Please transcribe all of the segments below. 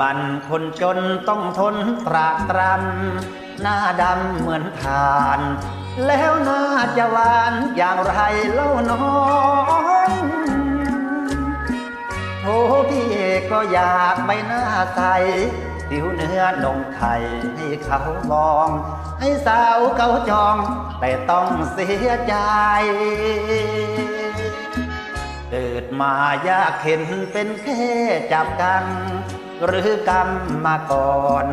มันคนจนต้องทนตรากตรำหน้าดำเหมือนทาน แล้วน่าจะหวานอย่างไรเล่าน้องโอ้พี่ก็อยากใบหน้าใสผิวเนื้อนงไข่ให้เขามอง ให้สาวเขาจอง แต่ต้องเสียใจ เกิดมายากเห็นเป็นแค่จับกัน หรือกรรมมาก่อน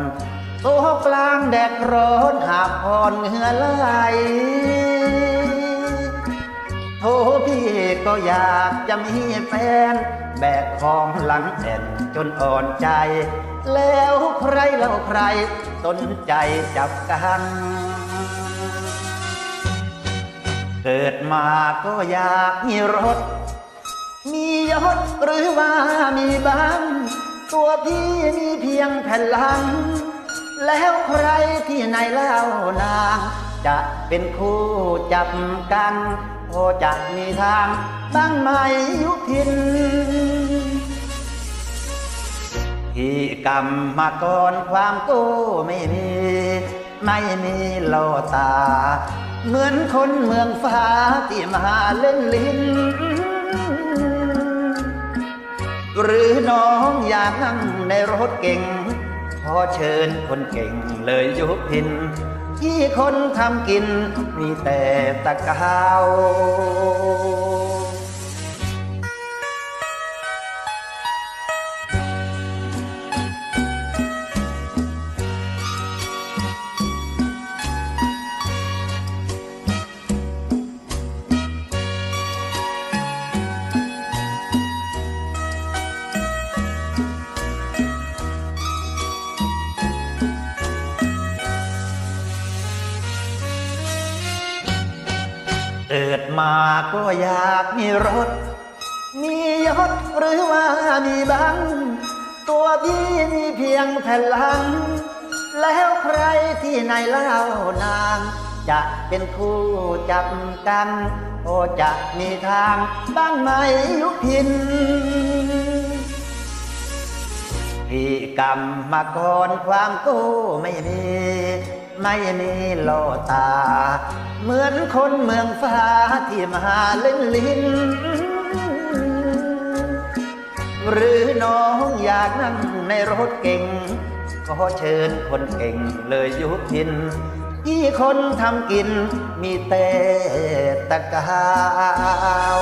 ตัวกลางแดดร้อนหาพรเหงื่อไหลโทพี่ก็อยากจะมีแฟน แบกของหลังแอ่นจนอ่อนใจ แล้วใครเล่าใครสนใจจับกัน เกิดมาก็อยากมีรถ มียศหรือว่ามีบ้าง ตัวพี่มีเพียงแผ่นหลัง แล้วใครที่ไหนเล่านาง จะเป็นคู่จับกันพอจะมีทางบ้างไหมยุพินที่กรรมมาก่อนความโก้ไม่มี ไม่มีโลตา เหมือนคนเมืองฟ้าที่มาเล่นลิ้น หรือน้องอยากนั่งในรถเก่ง ขอเชิญคนเก่งเลยยุพิน ที่คนทำกินมีแต่ตะกาว เกิดมาก็อยากมีรถ มียศหรือว่ามีบัง ตัวพี่มีเพียงแผ่นหลัง แล้วใครที่ไหนเล่านาง จะเป็นคู่จับกัน โอจะมีทางบ้างไหมยุพินพี่กรรมมาก่อนความกู้ไม่มี ไม่มีโลตา เหมือนคนเมืองฟ้าที่มาเล่นลิ้น หรือน้องอยากนั่งในรถเก่ง ก็เชิญคนเก่งเลยยุพินที่คนทำกินมีแต่ตะกาว